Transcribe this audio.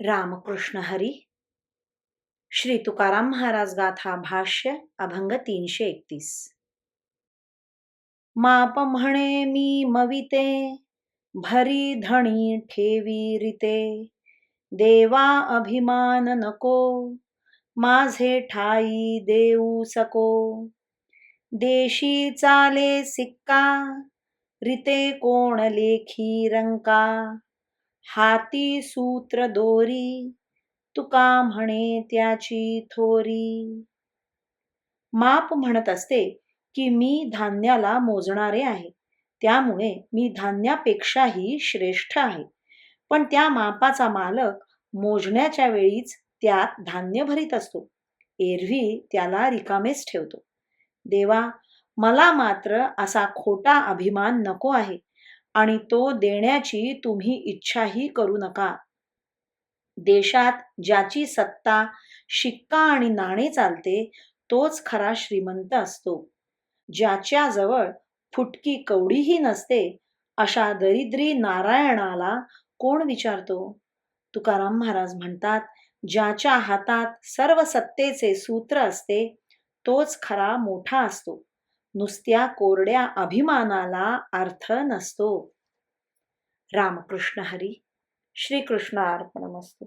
रामकृष्ण हरी। श्री तुकाराम महाराज गाथा भाष्य अभंग तीनशे एकतीस. माप म्हणे मी मविते भरी धणी ठेवी रिते. देवा अभिमान नको माझे ठाई देऊ सको. देशी चाले सिक्का रिते कोण लेखी रंका. हाती सूत्र दोरी तुका म्हणे त्याची थोरी. माप म्हणत असते की मी धान्याला मोजणारे आहे त्यामुळे मी धान्यापेक्षाही श्रेष्ठ आहे. पण त्या मापाचा मालक मोजण्याच्या वेळीच त्यात धान्य भरीत असतो. एरवी त्याला रिकामेच ठेवतो. देवा मला मात्र असा खोटा अभिमान नको आहे. आणि तो देण्याची तुम्ही इच्छाही करू नका. देशात ज्याची सत्ता शिक्का आणि नाणे चालते तोच खरा श्रीमंत असतो. ज्याच्याजवळ फुटकी कवडीही नसते अशा दरिद्री नारायणाला कोण विचारतो? तुकाराम महाराज म्हणतात ज्याच्या हातात सर्व सत्तेचे सूत्र असते तोच खरा मोठा असतो. नुसत्या कोरड्या अभिमानाला अर्थ नसतो. रामकृष्ण हरी श्रीकृष्ण अर्पणमस्तू.